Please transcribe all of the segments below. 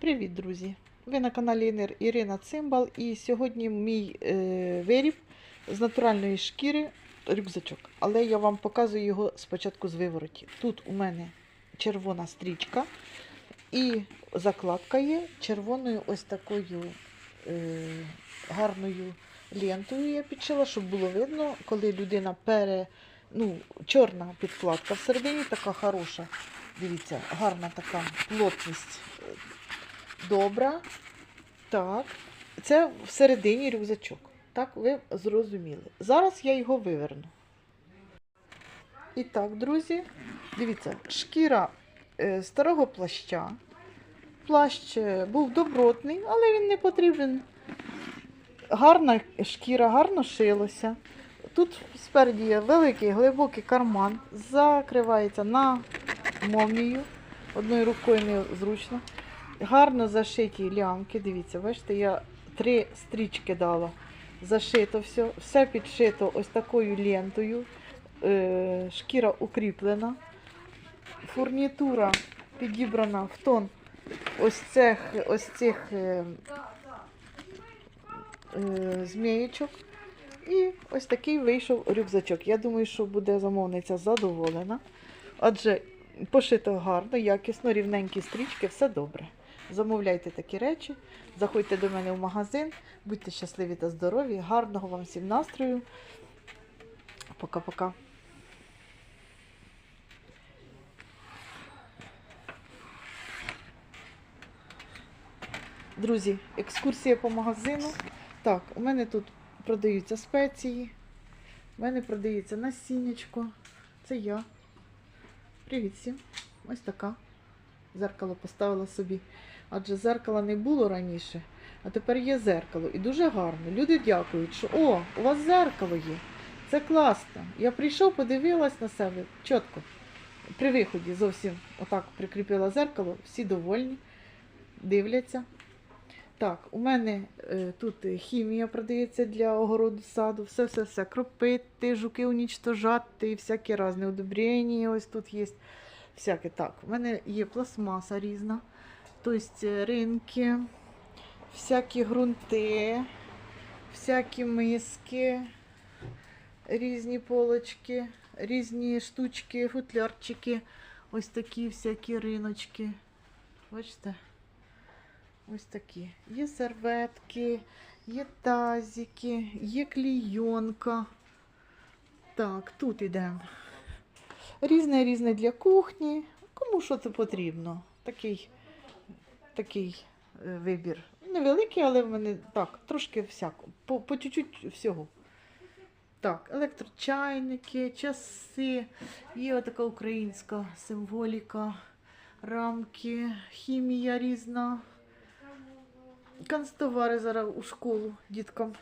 Привіт, друзі! Ви на каналі Ірина Цимбал і сьогодні мій е, виріб з натуральної шкіри рюкзачок. Але я вам показую його спочатку з вивороті. Тут у мене червона стрічка і закладка є червоною ось такою е, гарною лентою я підшила, щоб було видно, коли людина пере. Ну, чорна підкладка всередині, така хороша. Дивіться, гарна така плотність добра. Так. Це всередині рюкзачок. Так, ви зрозуміли. Зараз я його виверну. І так, друзі, дивіться, шкіра е, старого плаща. Плащ е, був добротний, але він не потрібен. Гарна шкіра, гарно шилося. Тут спереді є великий глибокий карман, закривається на молнію. Одною рукою незручно. Гарно зашиті лямки. Дивіться, бачите, я три стрічки дала. Зашито все, все підшито ось такою лентою. Е, шкіра укріплена. Фурнітура підібрана в тон ось цих, ось цих е, е, змієчок. І ось такий вийшов рюкзачок. Я думаю, що буде замовниця задоволена. Адже пошито гарно, якісно, рівненькі стрічки, все добре. Замовляйте такі речі, заходьте до мене в магазин, будьте щасливі та здорові, гарного вам всім настрою. Пока-пока. Друзі, екскурсія по магазину. Так, у мене тут продаються спеції. У мене продається насіннячко. Це я. Привіт всім. Ось така. Зеркало поставила собі. Адже зеркала не було раніше, а тепер є зеркало. І дуже гарно. Люди дякують, що о, у вас зеркало є. Це класно. Я прийшов, подивилась на себе чітко. При виході зовсім отак прикріпила зеркало, всі довольні, дивляться. Так, у мене е, тут е, хімія продається для огороду саду, все-все-все. Кропити, жуки унічтожати, всякі різні удобрення. Ось тут є всяке. Так, у мене є пластмаса різна, тобто ринки, всякі ґрунти, всякі миски, різні полочки, різні штучки, футлярчики, ось такі всякі риночки. Бачите? Ось такі. Є серветки, є тазики, є клійонка. Так, тут йдемо. Різне різне для кухні. Кому що це потрібно? Такий, такий е, вибір. Невеликий, але в мене так, трошки всяко. По, по чуть-чуть всього. Так, електрочайники, часи, є отака українська символіка, рамки, хімія різна. Канцтовари зараз у школу діткам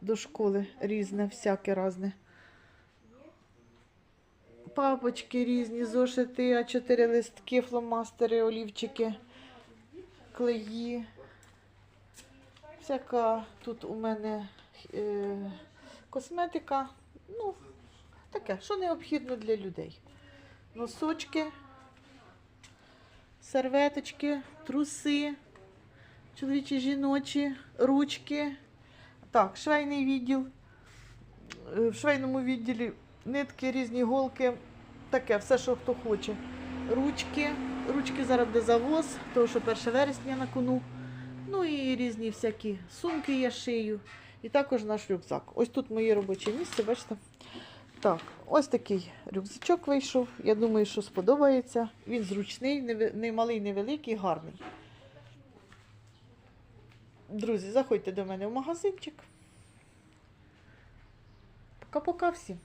до школи різне, всяке різне. Папочки різні, зошити, А4 листки, фломастери, олівчики, клеї. Всяка тут у мене е, косметика. Ну, таке, що необхідно для людей. Носочки, серветочки, труси чоловічі, жіночі, ручки. Так, швейний відділ. Е, В швейному відділі нитки, різні голки, таке, все, що хто хоче. Ручки. Ручки зараз буде завоз, тому що 1 вересня на кону. Ну і різні всякі сумки я шию. І також наш рюкзак. Ось тут моє робоче місце, бачите? Так, ось такий рюкзачок вийшов. Я думаю, що сподобається. Він зручний, не малий, невеликий, гарний. Друзі, заходьте до мене в магазинчик. Пока-пока всім.